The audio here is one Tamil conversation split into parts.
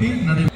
நடை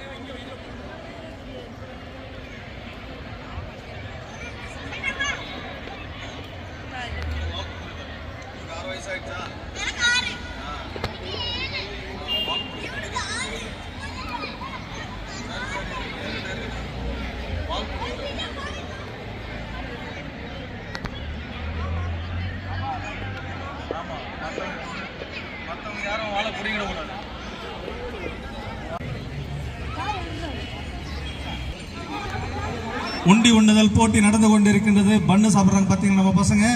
உண்டி உண்ணுதல் போட்டி நடந்து கொண்டிருக்கின்றது. பண்ணு சாப்பிட்றாங்க பார்த்தீங்களா நம்ம பசங்க?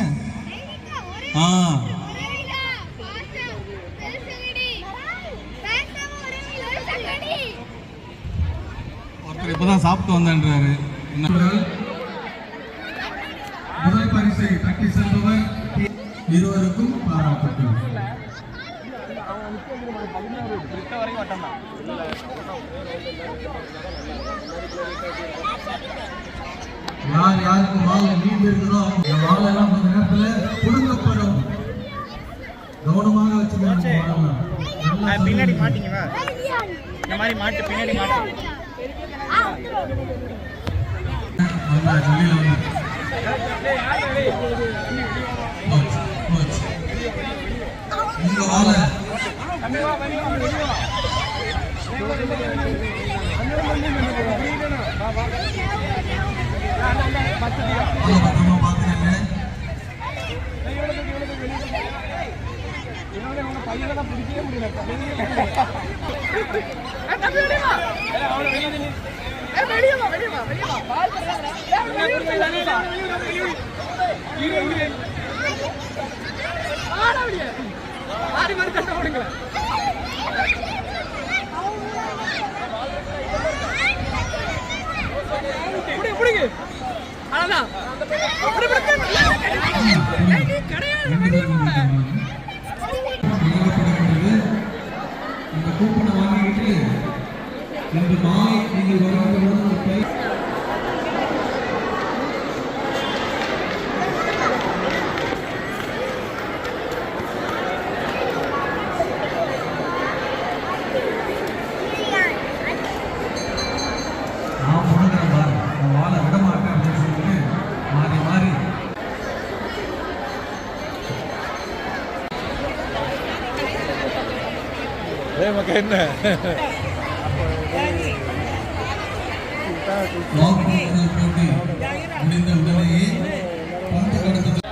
ஆ. ஒருத்தர் இப்பதான் சாப்பிட்டு வந்தேன்றாரு. முதல் பரிசை தட்டி செல்பவர் இருவருக்கும் பாராட்டுக்கள். யார் யாருக்கு வால் நீண்டு இருக்குதோ அந்த வாழெல்லாம் கொஞ்ச நேரத்துல புடுங்கப்படும் கவனமாக பின்னாடி மாட்டிங்க வா இந்த மாதிரி மாட்டு பின்னாடி மாட்டு. உங்க வாழை வாழை ஆடி மாதிரி வழங்கப்படுகிறது. இந்த கூப்பனை வாங்கிட்டு இன்று மாலை நீங்கள் வருகின்ற என்ன? வாக்குறுதல் போட்டி முடிந்த உடனேயே பந்து கடத்தல்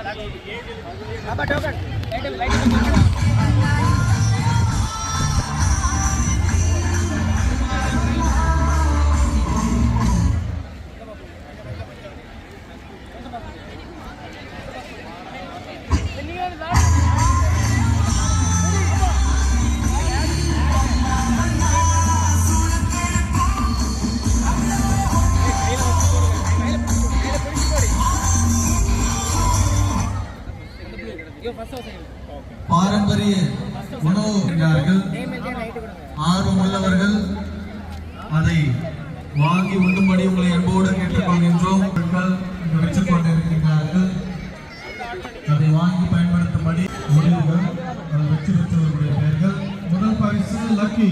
அதை வாங்கி பயன்படுத்தும்படி முடிவுகள் அதை வெற்றி பெற்றவர்களுடைய பெயர்கள். முதல் பரிசு லக்கி.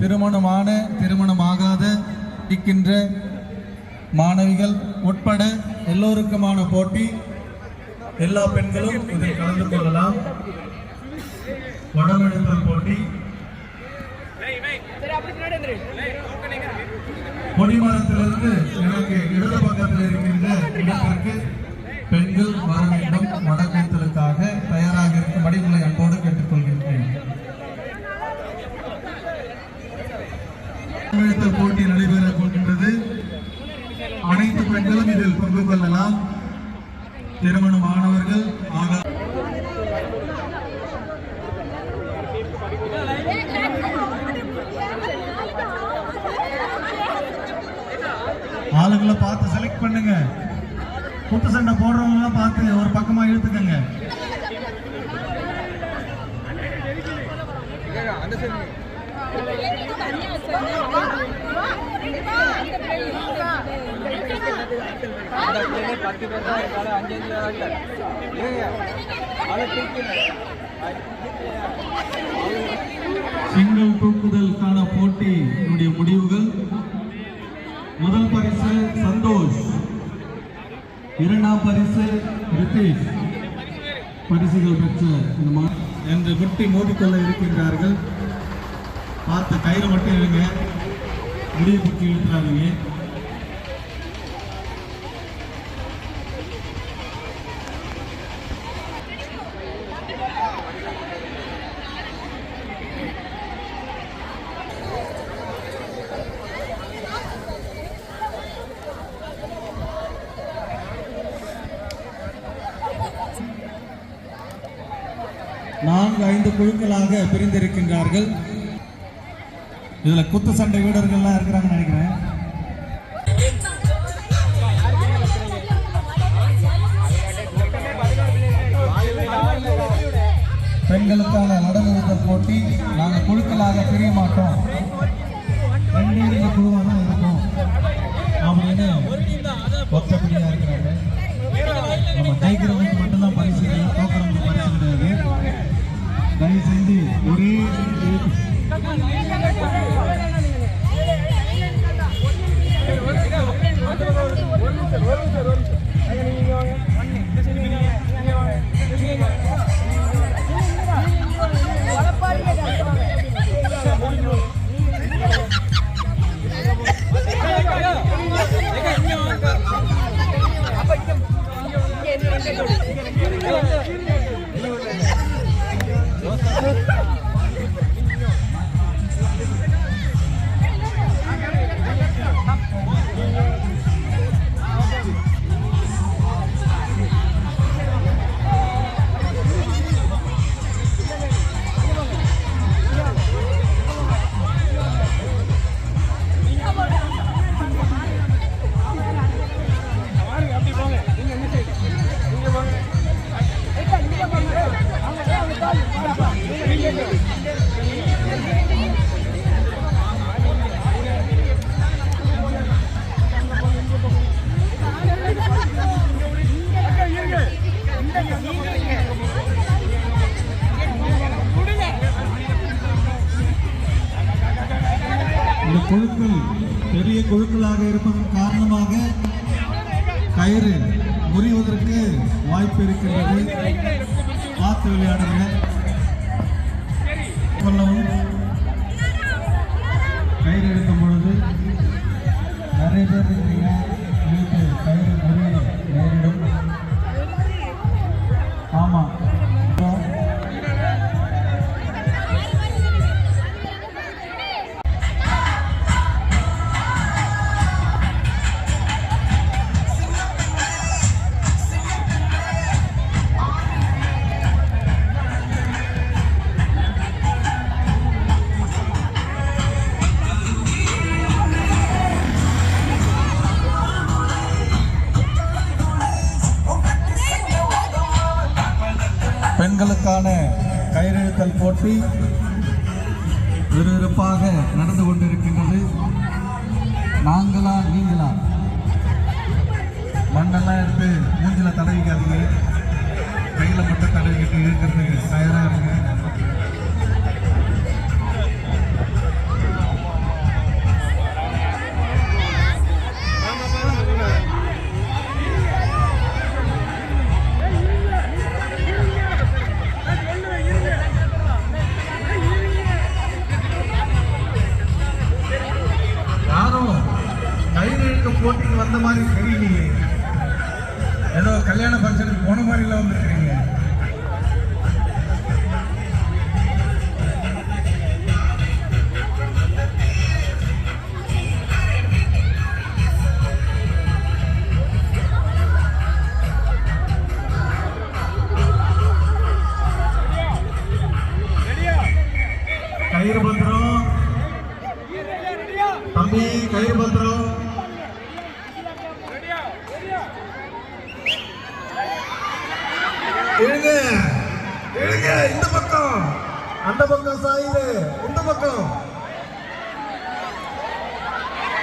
திருமணமான திருமணமாகாத இருக்கின்ற மாணவிகள் உட்பட எல்லோருக்குமான போட்டி எல்லா பெண்களும் இதில் கலந்து கொள்ளலாம். வடமெழுத்தல் போட்டி. கொடிமரத்திலிருந்து எனக்கு இடது பக்கத்தில் இருக்கின்ற இடத்திற்கு பெண்கள் வர வேண்டும். வடமெழுத்தலுக்காக தயாராக இருக்கும்படி உங்களை அன்போடு கேட்டுக்கொள்கின்றேன் வடமெழுத்தல் போட்டி நடைபெற போகின்றது. அனைத்து பெண்களும் இதில் பங்கு கொள்ளலாம். திருமணமானவர்கள் ஆக ஆளுங்களை பார்த்து செலக்ட் பண்ணுங்க. குத்து சண்டை போடுறவங்க பார்த்து ஒரு பக்கமா இழுத்துக்கங்க. அந்த சைடு. பத்து பேர் தான் இருக்காங்க பேர் அதை சிங்கிள் தூக்குதலுக்கான போட்டியினுடைய முடிவுகள். முதல் பரிசு சந்தோஷ். இரண்டாம் பரிசு ரித்தேஷ். பரிசுகள் பெற்ற இந்த என்று குட்டி மோதிக்கொள்ள இருக்கின்றார்கள். பார்த்து கயிறு மட்டும் இருங்க முடிய பிடிச்சி இழுத்துறாதீங்க. நான்கு ஐந்து குழுக்களாக பிரிந்திருக்கின்றார்கள். இதுல குத்து சண்டை வீரர்கள்லாம் இருக்கிறாங்கன்னு நினைக்கிறேன். பெண்களுக்கான நடனவித்தல் போட்டி நாங்கள் குழுக்களாக பிரிய மாட்டோம். பார்த்து விளையாடுங்க தடவிக்காதீங்க. கையில் மட்டும் தடவிக்கிட்டு இருக்கிறதுக்கு தயாராக இருங்க.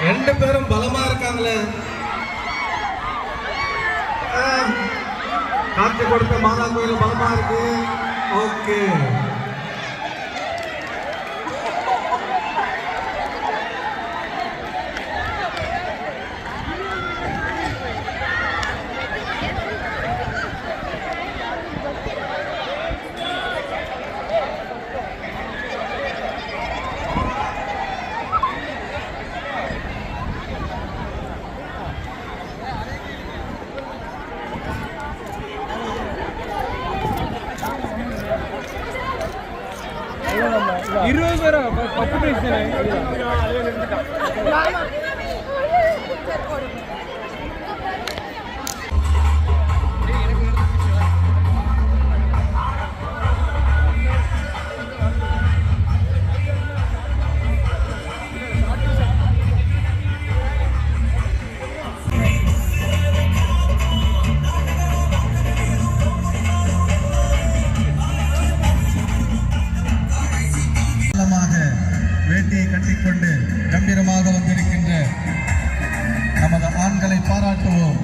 ரெண்டு பேரும் பலமா இருக்காங்களே. ஆ, கொடுத்த மாதா கோயில் பலமா இருக்கு. ஓகே. இருபது பேரா ப- பத்து பிரைஸ் தானே கட்டிக்கொண்டு கம்பீரமாக வந்திருக்கின்ற நமது ஆண்களை பாராட்டுவோம்.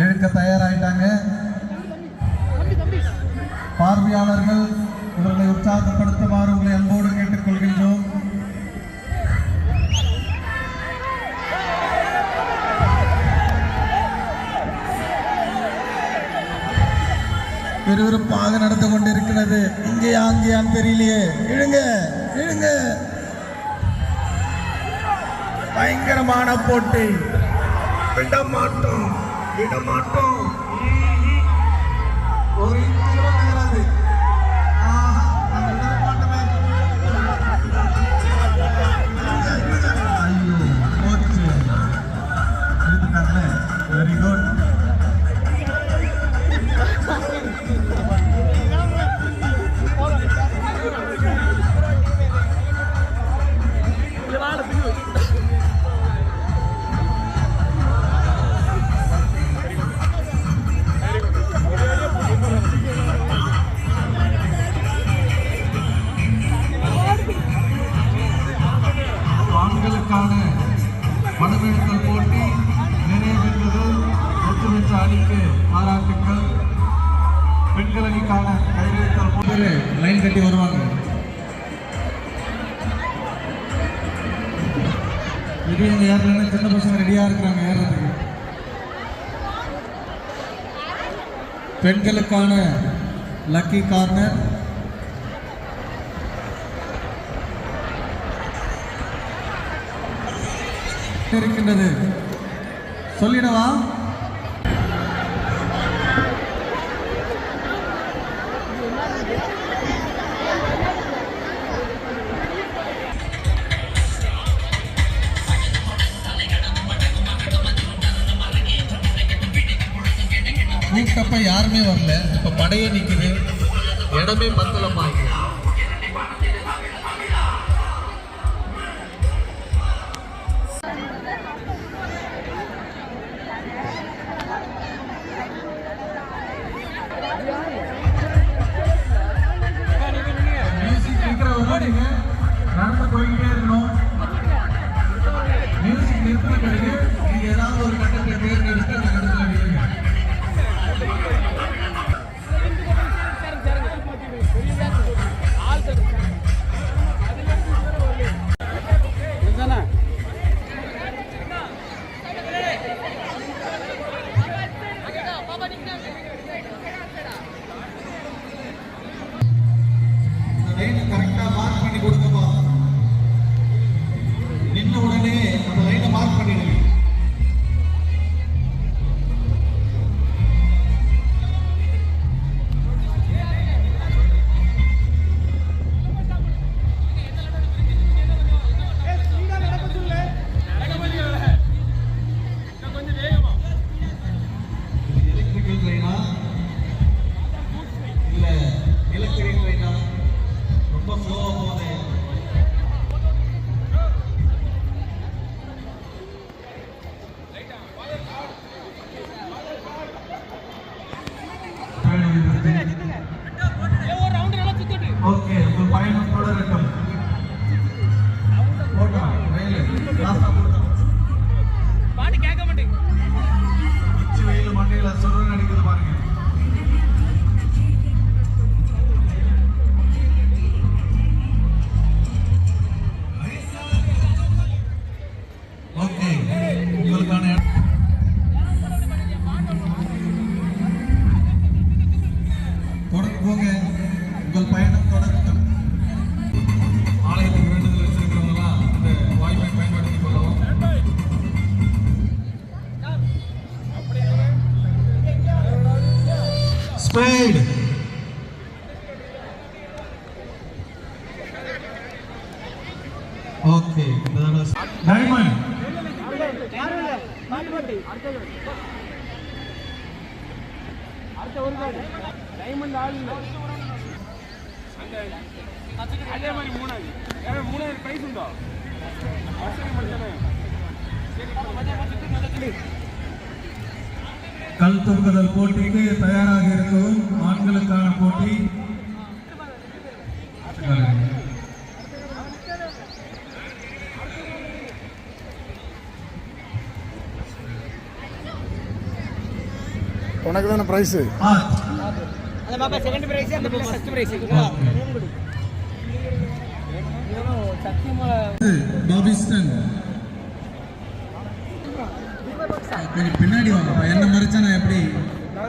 இழுக்க தயாராகிட்டாங்க பார்வையாளர்கள் இவர்களை உற்சாகப்படுத்துமாறு உங்களை அன்போடு கேட்டுக்கொள்கின்றோம். விறுவிறுப்பாக நடந்து கொண்டிருக்கிறது. இங்கே அங்கேயான்னு தெரியலையே இழுங்க இழுங்க. பயங்கரமான போட்டி. விட மாட்டோம் விட பெண்கள் லைன் கட்டி வருவாங்க. பெரியவங்க ஏறலன்னா சின்ன பசங்க ரெடியா இருக்கிறாங்க ஏறதுக்கு. பெண்களுக்கான லக்கி கார்னர் இருக்கின்றது. சொல்லிடவா? படையே நிற்குது இடமே பத்தலமா ஸ்பீட் ஓகே டைமண்ட் டைமண்ட் ஆள் அதே மாதிரி மூணாவது மூணாவது பிரைஸ் உண்டோ சரி கல் தொங்குதல் போட்டிக்கு தயாராக இருக்கவும் ஆண்களுக்கான போட்டி. உனக்கு தானே ப்ரைஸு ஆ, அந்த பாப்பா செகண்ட் பிரைஸ் அந்த ஃபர்ஸ்ட் பிரைஸ் பாபிஸ்டன்.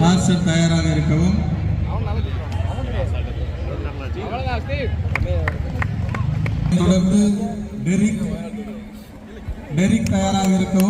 பார்சல் தயாராக இருக்கவும். தொடர்ந்து டெரிக் டெரிக் தயாராக இருக்கவும்.